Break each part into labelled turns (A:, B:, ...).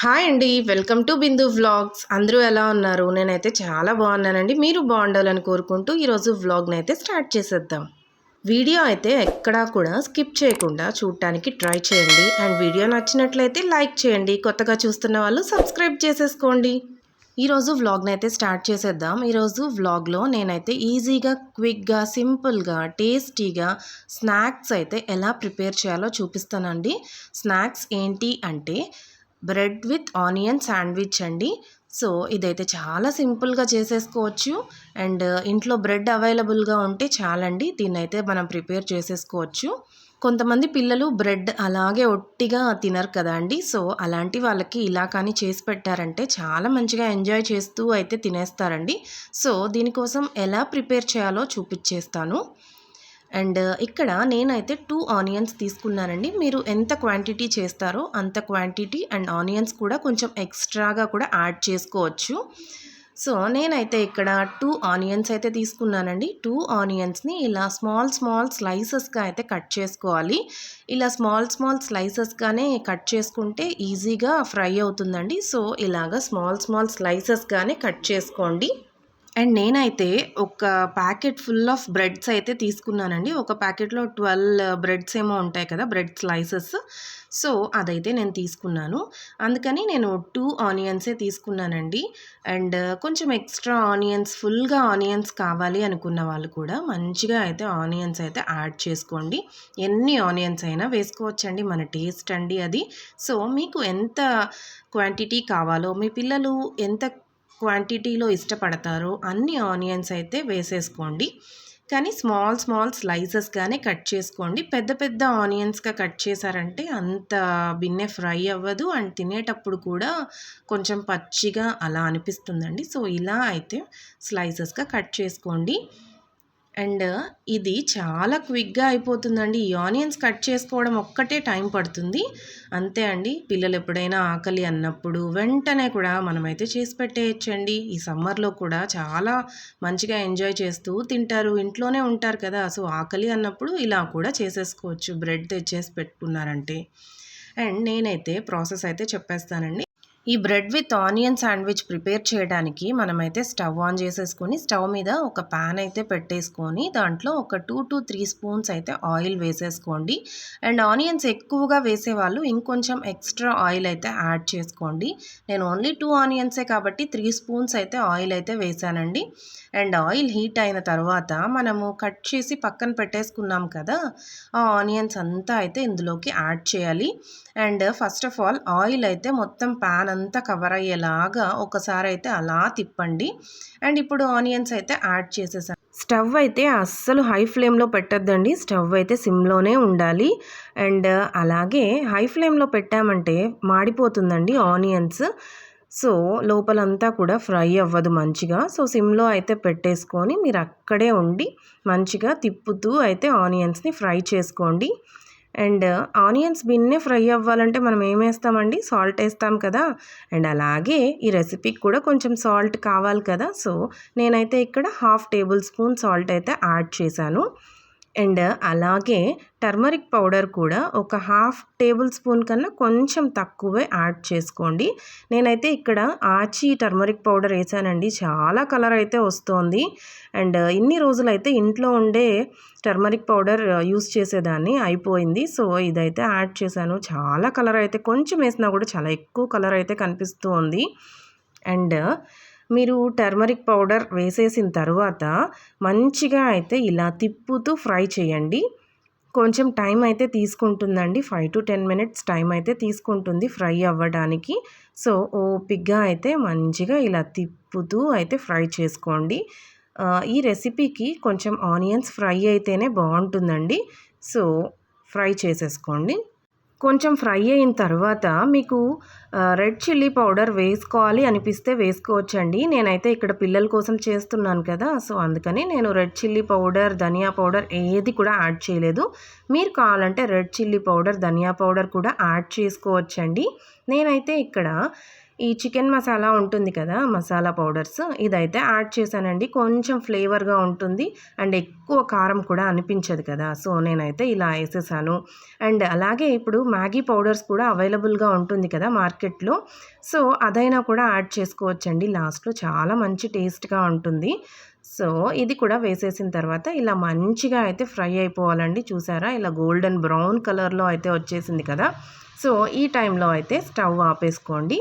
A: Hi అండి welcome to Bindu vlogs. అందరూ ఎలా ఉన్నారు? నేనైతే చాలా బాగున్నానండి. మీరు బాగుండాలని కోరుకుంటూ ఈరోజు వ్లాగ్ని అయితే స్టార్ట్ చేసేద్దాం. వీడియో అయితే ఎక్కడా కూడా స్కిప్ చేయకుండా చూడటానికి ట్రై చేయండి. అండ్ వీడియో నచ్చినట్లయితే లైక్ చేయండి. కొత్తగా చూస్తున్న వాళ్ళు సబ్స్క్రైబ్ చేసేసుకోండి. ఈరోజు వ్లాగ్ని అయితే స్టార్ట్ చేసేద్దాం. ఈరోజు వ్లాగ్లో నేనైతే ఈజీగా క్విక్గా సింపుల్గా టేస్టీగా స్నాక్స్ అయితే ఎలా ప్రిపేర్ చేయాలో చూపిస్తానండి. స్నాక్స్ ఏంటి అంటే బ్రెడ్ విత్ ఆనియన్ శాండ్విచ్ అండి. సో ఇదైతే చాలా సింపుల్గా చేసేసుకోవచ్చు. అండ్ ఇంట్లో బ్రెడ్ అవైలబుల్గా ఉంటే చాలండి. దీన్ని అయితే మనం ప్రిపేర్ చేసేసుకోవచ్చు. కొంతమంది పిల్లలు బ్రెడ్ అలాగే ఒట్టిగా తినరు కదా అండి. సో అలాంటి వాళ్ళకి ఇలా కానీ చేసి పెట్టారంటే చాలా మంచిగా ఎంజాయ్ చేస్తూ అయితే తినేస్తారండి. సో దీనికోసం ఎలా ప్రిపేర్ చేయాలో చూపించేస్తాను అండ్ ఇక్కడ నేనైతే టూ ఆనియన్స్ తీసుకున్నానండి. మీరు ఎంత క్వాంటిటీ చేస్తారో అంత క్వాంటిటీ అండ్ ఆనియన్స్ కూడా కొంచెం ఎక్స్ట్రాగా కూడా యాడ్ చేసుకోవచ్చు. సో నేనైతే ఇక్కడ టూ ఆనియన్స్ అయితే తీసుకున్నానండి. టూ ఆనియన్స్ని ఇలా స్మాల్ స్మాల్ స్లైసెస్గా అయితే కట్ చేసుకోవాలి. ఇలా స్మాల్ స్మాల్ స్లైసెస్గానే కట్ చేసుకుంటే ఈజీగా ఫ్రై అవుతుందండి. సో ఇలాగా స్మాల్ స్మాల్ స్లైసెస్గానే కట్ చేసుకోండి. అండ్ నేనైతే ఒక ప్యాకెట్ ఫుల్ ఆఫ్ బ్రెడ్స్ అయితే తీసుకున్నానండి. ఒక ప్యాకెట్లో ట్వెల్వ్ బ్రెడ్స్ ఏమో ఉంటాయి కదా బ్రెడ్ స్లైసెస్. సో అదైతే నేను తీసుకున్నాను. అందుకని నేను టూ ఆనియన్సే తీసుకున్నానండి. అండ్ కొంచెం ఎక్స్ట్రా ఆనియన్స్ ఫుల్గా ఆనియన్స్ కావాలి అనుకున్న వాళ్ళు కూడా మంచిగా అయితే ఆనియన్స్ అయితే యాడ్ చేసుకోండి. ఎన్ని ఆనియన్స్ అయినా వేసుకోవచ్చండి మన టేస్ట్ అండి అది. సో మీకు ఎంత క్వాంటిటీ కావాలో మీ పిల్లలు ఎంత క్వాంటిటీలో ఇష్టపడతారో అన్ని ఆనియన్స్ అయితే వేసేసుకోండి. కానీ స్మాల్ స్మాల్ స్లైసెస్గానే కట్ చేసుకోండి. పెద్ద పెద్ద ఆనియన్స్గా కట్ చేశారంటే అంత బిన్నె ఫ్రై అవ్వదు. అండ్ తినేటప్పుడు కూడా కొంచెం పచ్చిగా అలా అనిపిస్తుందండి. సో ఇలా అయితే స్లైసెస్గా కట్ చేసుకోండి. అండ్ ఇది చాలా క్విక్గా అయిపోతుందండి. ఈ ఆనియన్స్ కట్ చేసుకోవడం ఒక్కటే టైం పడుతుంది. అంతే అండి. పిల్లలు ఎప్పుడైనా ఆకలి అన్నప్పుడు వెంటనే కూడా మనమైతే చేసి పెట్టేయచ్చండి. ఈ సమ్మర్లో కూడా చాలా మంచిగా ఎంజాయ్ చేస్తూ తింటారు. ఇంట్లోనే ఉంటారు కదా. సో ఆకలి అన్నప్పుడు ఇలా కూడా చేసేసుకోవచ్చు. బ్రెడ్ తెచ్చేసి పెట్టుకున్నారంటే. అండ్ నేనైతే ప్రాసెస్ అయితే చెప్పేస్తానండి. ఈ bread with onion sandwich prepare చేయడానికి మనమైతే స్టవ్ ఆన్ చేసేసుకొని స్టవ్ మీద ఒక ప్యాన్ అయితే పెట్టేసుకొని దాంట్లో ఒక టూ టు త్రీ స్పూన్స్ అయితే ఆయిల్ వేసేసుకోండి. అండ్ ఆనియన్స్ ఎక్కువగా వేసేవాళ్ళు ఇంకొంచెం ఎక్స్ట్రా ఆయిల్ అయితే యాడ్ చేసుకోండి. నేను ఓన్లీ టూ ఆనియన్సే కాబట్టి త్రీ స్పూన్స్ అయితే ఆయిల్ అయితే వేసానండి. అండ్ ఆయిల్ హీట్ అయిన తర్వాత మనము కట్ చేసి పక్కన పెట్టేసుకున్నాం కదా ఆ ఆనియన్స్ అంతా అయితే ఇందులోకి యాడ్ చేయాలి. And first of all oil అయితే మొత్తం ప్యాన్ అంతా కవర్ అయ్యేలాగా ఒకసారి అయితే అలా తిప్పండి. అండ్ ఇప్పుడు ఆనియన్స్ అయితే యాడ్ చేసేసాను స్టవ్ అయితే అస్సలు హై ఫ్లేమ్లో పెట్టద్దండి. స్టవ్ అయితే సిమ్లోనే ఉండాలి. అండ్ అలాగే హై ఫ్లేమ్లో పెట్టామంటే మాడిపోతుందండి ఆనియన్స్. సో లోపలంతా కూడా ఫ్రై అవ్వదు మంచిగా. సో సిమ్లో అయితే పెట్టేసుకొని మీరు అక్కడే ఉండి మంచిగా తిప్పుతూ అయితే ఆనియన్స్ని ఫ్రై చేసుకోండి. అండ్ ఆనియన్స్ బిన్నే ఫ్రై అవ్వాలంటే మనం ఏం వేస్తామండి? సాల్ట్ వేస్తాం కదా. అండ్ అలాగే ఈ రెసిపీకి కూడా కొంచెం సాల్ట్ కావాలి కదా. సో నేనైతే ఇక్కడ హాఫ్ టేబుల్ స్పూన్ సాల్ట్ అయితే యాడ్ చేశాను. అండ్ అలాగే టర్మరిక్ పౌడర్ కూడా ఒక హాఫ్ టేబుల్ స్పూన్ కన్నా కొంచెం తక్కువే యాడ్ చేసుకోండి. నేనైతే ఇక్కడ ఆచి టర్మరిక్ పౌడర్ వేసానండి. చాలా కలర్ అయితే వస్తోంది. అండ్ ఇన్ని రోజులైతే ఇంట్లో ఉండే టర్మరిక్ పౌడర్ యూస్ చేసేదాన్ని అయిపోయింది. సో ఇదైతే యాడ్ చేశాను. చాలా కలర్ అయితే కొంచెం వేసినా కూడా చాలా ఎక్కువ కలర్ అయితే కనిపిస్తూ ఉంది అండ్ మీరు టర్మరిక్ పౌడర్ వేసేసిన తర్వాత మంచిగా అయితే ఇలా తిప్పుతూ ఫ్రై చేయండి. కొంచెం టైం అయితే తీసుకుంటుందండి. Five to ten minutes time అయితే తీసుకుంటుంది ఫ్రై అవ్వడానికి. సో ఓపిక్గా అయితే మంచిగా ఇలా తిప్పుతూ అయితే ఫ్రై చేసుకోండి. ఈ రెసిపీకి కొంచెం ఆనియన్స్ ఫ్రై అయితేనే బాగుంటుందండి. సో ఫ్రై చేసేసుకోండి. కొంచెం ఫ్రై అయిన తర్వాత మీకు రెడ్ చిల్లీ పౌడర్ వేసుకోవాలి అనిపిస్తే వేసుకోవచ్చండి. నేనైతే ఇక్కడ పిల్లల కోసం చేస్తున్నాను కదా సో అందుకని నేను రెడ్ చిల్లీ పౌడర్ ధనియా పౌడర్ ఏది కూడా యాడ్ చేయలేదు. మీరు కావాలంటే రెడ్ చిల్లీ పౌడర్ ధనియా పౌడర్ కూడా యాడ్ చేసుకోవచ్చండి. నేనైతే ఇక్కడ ఈ చికెన్ మసాలా ఉంటుంది కదా మసాలా పౌడర్స్. ఇదైతే యాడ్ చేశానండి. కొంచెం ఫ్లేవర్గా ఉంటుంది. అండ్ ఎక్కువ కారం కూడా అనిపించదు కదా. సో నేనైతే ఇలా వేసేసాను. అండ్ అలాగే ఇప్పుడు మ్యాగీ పౌడర్స్ కూడా అవైలబుల్గా ఉంటుంది కదా మార్కెట్లో. సో అదైనా కూడా యాడ్ చేసుకోవచ్చండి. లాస్ట్లో చాలా మంచి టేస్ట్గా ఉంటుంది. సో ఇది కూడా వేసేసిన తర్వాత ఇలా మంచిగా అయితే ఫ్రై అయిపోవాలండి. చూసారా? ఇలా గోల్డెన్ బ్రౌన్ కలర్లో అయితే వచ్చేసింది కదా. సో ఈ టైంలో అయితే స్టవ్ ఆపేసుకోండి.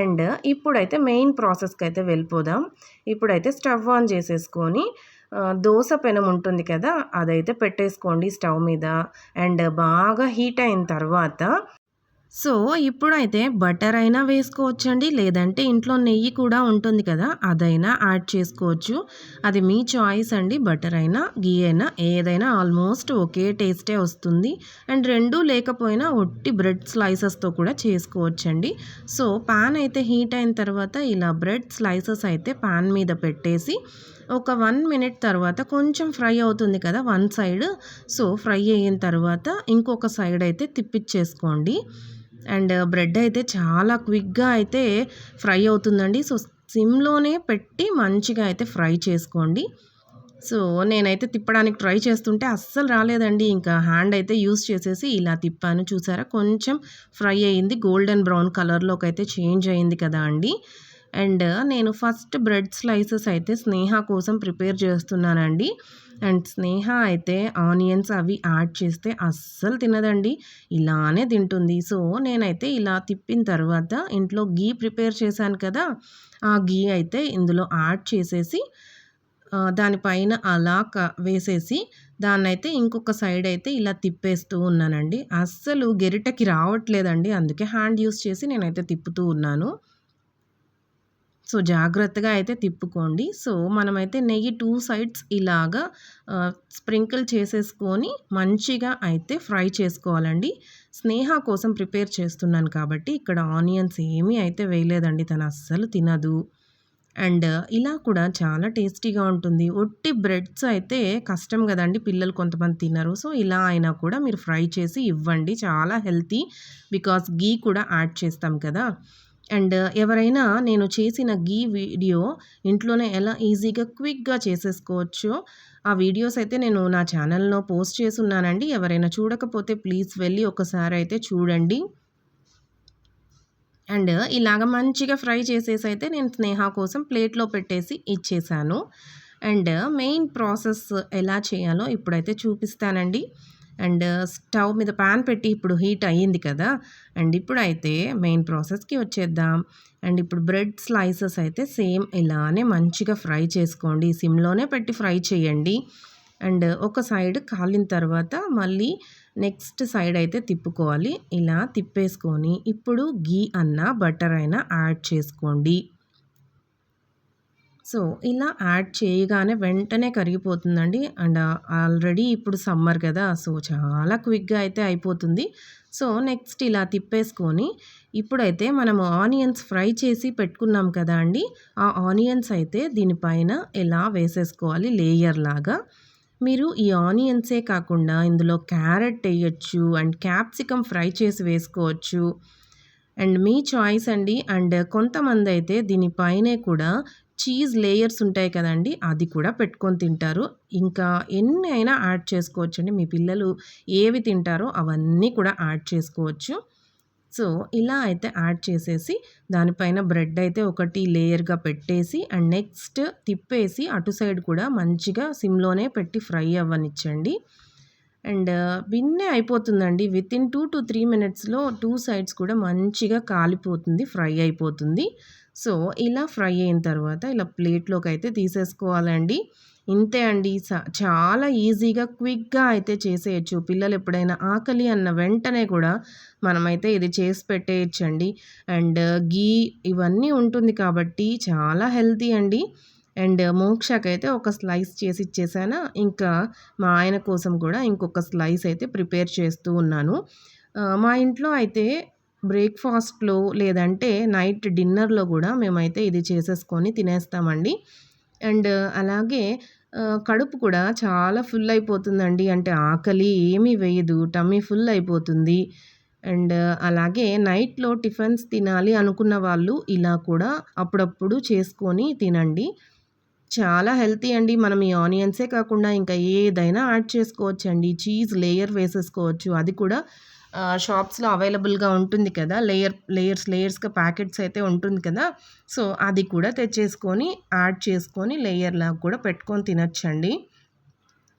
A: అండ్ ఇప్పుడైతే మెయిన్ ప్రాసెస్కి అయితే వెళ్ళిపోదాం. ఇప్పుడైతే స్టవ్ ఆన్ చేసేసుకొని దోశ పెనం ఉంటుంది కదా అదైతే పెట్టేసుకోండి స్టవ్ మీద. అండ్ బాగా హీట్ అయిన తర్వాత సో ఇప్పుడైతే బటర్ అయినా వేసుకోవచ్చండి. లేదంటే ఇంట్లో నెయ్యి కూడా ఉంటుంది కదా అదైనా యాడ్ చేసుకోవచ్చు. అది మీ చాయిస్ అండి. బటర్ అయినా గీ అయినా ఏదైనా ఆల్మోస్ట్ ఒకే టేస్టే వస్తుంది. అండ్ రెండు లేకపోయినా ఒట్టి బ్రెడ్ స్లైసెస్తో కూడా చేసుకోవచ్చండి. సో పాన్ అయితే హీట్ అయిన తర్వాత ఇలా బ్రెడ్ స్లైసెస్ అయితే పాన్ మీద పెట్టేసి ఒక వన్ మినిట్ తర్వాత కొంచెం ఫ్రై అవుతుంది కదా వన్ సైడ్. సో ఫ్రై అయిన తర్వాత ఇంకొక సైడ్ అయితే తిప్పిచ్చేసుకోండి. అండ్ బ్రెడ్ అయితే చాలా క్విక్గా అయితే ఫ్రై అవుతుందండి. సో సిమ్లోనే పెట్టి మంచిగా అయితే ఫ్రై చేసుకోండి. సో నేనైతే తిప్పడానికి ట్రై చేస్తుంటే అస్సలు రాలేదండి. ఇంకా హ్యాండ్ అయితే యూస్ చేసేసి ఇలా తిప్పాను. చూసారా? కొంచెం ఫ్రై అయ్యింది గోల్డెన్ బ్రౌన్ కలర్లోకి అయితే చేంజ్ అయింది కదా అండి. అండ్ నేను ఫస్ట్ బ్రెడ్ స్లైసెస్ అయితే స్నేహ కోసం ప్రిపేర్ చేస్తున్నానండి. అండ్ స్నేహ అయితే ఆనియన్స్ అవి యాడ్ చేస్తే అస్సలు తినదండి. ఇలానే తింటుంది. సో నేనైతే ఇలా తిప్పిన తర్వాత ఇంట్లో గీ ప్రిపేర్ చేశాను కదా ఆ గీ అయితే ఇందులో యాడ్ చేసేసి దానిపైన అలా వేసేసి దాన్నైతే ఇంకొక సైడ్ అయితే ఇలా తిప్పేస్తూ ఉన్నానండి. అస్సలు గెరిటకి రావట్లేదండి. అందుకే హ్యాండ్ యూస్ చేసి నేనైతే తిప్పుతూ ఉన్నాను. సో జాగ్రత్తగా అయితే తిప్పుకోండి. సో మనమైతే నెయ్యి టూ సైడ్స్ ఇలాగా స్ప్రింకిల్ చేసేసుకొని మంచిగా అయితే ఫ్రై చేసుకోవాలండి. స్నేహ కోసం ప్రిపేర్ చేస్తున్నాను కాబట్టి ఇక్కడ ఆనియన్స్ ఏమీ అయితే వేయలేదండి. తను అస్సలు తినదు. అండ్ ఇలా కూడా చాలా టేస్టీగా ఉంటుంది. ఒట్టి బ్రెడ్స్ అయితే కష్టం కదండి. పిల్లలు కొంతమంది తినరు. సో ఇలా అయినా కూడా మీరు ఫ్రై చేసి ఇవ్వండి. చాలా హెల్తీ. బికాస్ గీ కూడా యాడ్ చేస్తాం కదా. అండ్ ఎవరైనా నేను చేసిన గీ వీడియో ఇంట్లోనే ఎలా ఈజీగా క్విక్గా చేసేసుకోవచ్చో ఆ వీడియోస్ అయితే నేను నా ఛానల్లో పోస్ట్ చేసి ఉన్నానండి ఎవరైనా చూడకపోతే ప్లీజ్ వెళ్ళి ఒకసారి అయితే చూడండి. అండ్ ఇలాగ మంచిగా ఫ్రై చేసేసి అయితే నేను స్నేహ కోసం ప్లేట్లో పెట్టేసి ఇచ్చేసాను. అండ్ మెయిన్ ప్రాసెస్ ఎలా చేయాలో ఇప్పుడైతే చూపిస్తానండి. అండ్ స్టవ్ మీద పాన్ పెట్టి ఇప్పుడు హీట్ అయ్యింది కదా అండ్ ఇప్పుడైతే మెయిన్ ప్రాసెస్కి వచ్చేద్దాం. అండ్ ఇప్పుడు బ్రెడ్ స్లైసెస్ అయితే సేమ్ ఇలానే మంచిగా ఫ్రై చేసుకోండి. సిమ్లోనే పెట్టి ఫ్రై చేయండి. అండ్ ఒక సైడ్ కాలిన తర్వాత మళ్ళీ నెక్స్ట్ సైడ్ అయితే తిప్పుకోవాలి. ఇలా తిప్పేసుకొని ఇప్పుడు గీ అన్న బటర్ అయినా యాడ్ చేసుకోండి. సో ఇలా యాడ్ చేయగానే వెంటనే కరిగిపోతుందండి. అండ్ ఆల్రెడీ ఇప్పుడు సమ్మర్ కదా సో చాలా క్విక్గా అయితే అయిపోతుంది. సో నెక్స్ట్ ఇలా తిప్పేసుకొని ఇప్పుడైతే మనం ఆనియన్స్ ఫ్రై చేసి పెట్టుకున్నాం కదా అండి. ఆ ఆనియన్స్ అయితే దీనిపైన ఇలా వేసేసుకోవాలి? లేయర్ లాగా. మీరు ఈ ఆనియన్సే కాకుండా ఇందులో క్యారెట్ వేయచ్చు అండ్ క్యాప్సికమ్ ఫ్రై చేసి వేసుకోవచ్చు. అండ్ మీ చాయిస్ అండి. అండ్ కొంతమంది అయితే దీనిపైనే కూడా చీజ్ లేయర్స్ ఉంటాయి కదండి అది కూడా పెట్టుకొని తింటారు. ఇంకా ఎన్ని అయినా యాడ్ చేసుకోవచ్చు అండి మీ పిల్లలు ఏవి తింటారో అవన్నీ కూడా యాడ్ చేసుకోవచ్చు. సో ఇలా అయితే యాడ్ చేసేసి దానిపైన బ్రెడ్ అయితే ఒకటి లేయర్గా పెట్టేసి అండ్ నెక్స్ట్ తిప్పేసి అటు సైడ్ కూడా మంచిగా సిమ్లోనే పెట్టి ఫ్రై అవ్వనిచ్చండి. అండ్ బిన్నే అయిపోతుందండి. With in two to three మినిట్స్లో టూ సైడ్స్ కూడా మంచిగా కాలిపోతుంది ఫ్రై అయిపోతుంది. సో ఇలా ఫ్రై అయిన తర్వాత ఇలా ప్లేట్లోకి అయితే తీసేసుకోవాలండి. ఇంతే అండి. చాలా ఈజీగా క్విక్గా అయితే చేసేయచ్చు. పిల్లలు ఎప్పుడైనా ఆకలి అన్న వెంటనే కూడా మనమైతే ఇది చేసి పెట్టేయచ్చండి. అండ్ గీ ఇవన్నీ ఉంటుంది కాబట్టి చాలా హెల్తీ అండి. అండ్ మోక్షకైతే ఒక స్లైస్ చేసి ఇచ్చేసాను. ఇంకా మా ఆయన కోసం కూడా ఇంకొక స్లైస్ అయితే ప్రిపేర్ చేస్తూ ఉన్నాను. మా ఇంట్లో అయితే బ్రేక్ఫాస్ట్లో లేదంటే నైట్ డిన్నర్లో కూడా మేమైతే ఇది చేసేసుకొని తినేస్తామండి అండ్ అలాగే కడుపు కూడా చాలా ఫుల్ అయిపోతుందండి అంటే ఆకలి ఏమీ వేయదు టమ్మీ ఫుల్ అయిపోతుంది అండ్ అలాగే నైట్‌లో టిఫిన్స్ తినాలి అనుకున్న వాళ్ళు ఇలా కూడా అప్పుడప్పుడు చేసుకొని తినండి. చాలా హెల్తీ అండి. మనం ఈ ఆనియన్సే కాకుండా ఇంకా ఏదైనా యాడ్ చేసుకోవచ్చండి. చీజ్ లేయర్ వేసేసుకోవచ్చు. అది కూడా షాప్స్‌లో అవైలబుల్‌గా ఉంటుంది కదా! లేయర్ లేయర్స్ లేయర్స్‌గా ప్యాకెట్స్ అయితే ఉంటుంది కదా! సో, అది కూడా తెచ్చేసుకొని యాడ్ చేసుకొని లేయర్‌లాగా కూడా పెట్టుకొని తినొచ్చండి.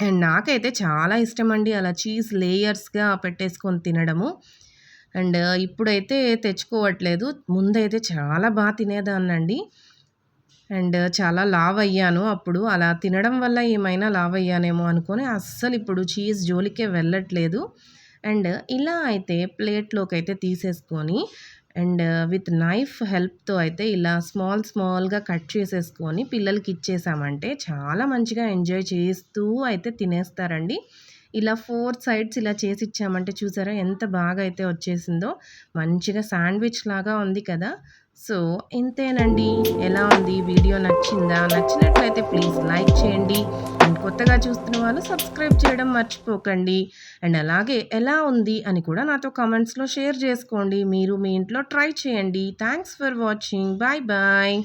A: అండ్ నాకైతే చాలా ఇష్టం అండి అలా చీజ్ లేయర్స్‌గా పెట్టేసుకొని తినడము. అండ్ ఇప్పుడైతే తెచ్చుకోవట్లేదు. ముందైతే చాలా బాగా తినేదాన్నండి. అండ్ చాలా లావ్ అయ్యాను అప్పుడు. అలా తినడం వల్ల ఏమైనా లావ్ అయ్యానేమో అనుకొని అస్సలు ఇప్పుడు చీజ్ జోలికే వెళ్ళట్లేదు. అండ్ ఇలా అయితే ప్లేట్లోకి అయితే తీసేసుకొని అండ్ విత్ నైఫ్ హెల్ప్‌తో అయితే ఇలా స్మాల్ స్మాల్‌గా కట్ చేసేసుకొని పిల్లలకి ఇచ్చేసామంటే చాలా మంచిగా ఎంజాయ్ చేస్తూ అయితే తినేస్తారండి. ఇలా ఫోర్ సైడ్స్ ఇలా చేసి ఇచ్చామంటే చూసారా ఎంత బాగా అయితే వచ్చేసిందో. మంచిగా శాండ్‌విచ్ లాగా ఉంది కదా! సో, ఇంతేనండి. ఎలా ఉంది? వీడియో నచ్చిందా? నచ్చినట్లయితే ప్లీజ్ లైక్ చేయండి. అండ్ కొత్తగా చూస్తున్న వాళ్ళు సబ్స్క్రైబ్ చేయడం మర్చిపోకండి. అండ్ అలాగే ఎలా ఉంది అని కూడా నాతో కామెంట్స్‌లో షేర్ చేసుకోండి. మీరు మీ ఇంట్లో ట్రై చేయండి. Thanks for watching. Bye bye.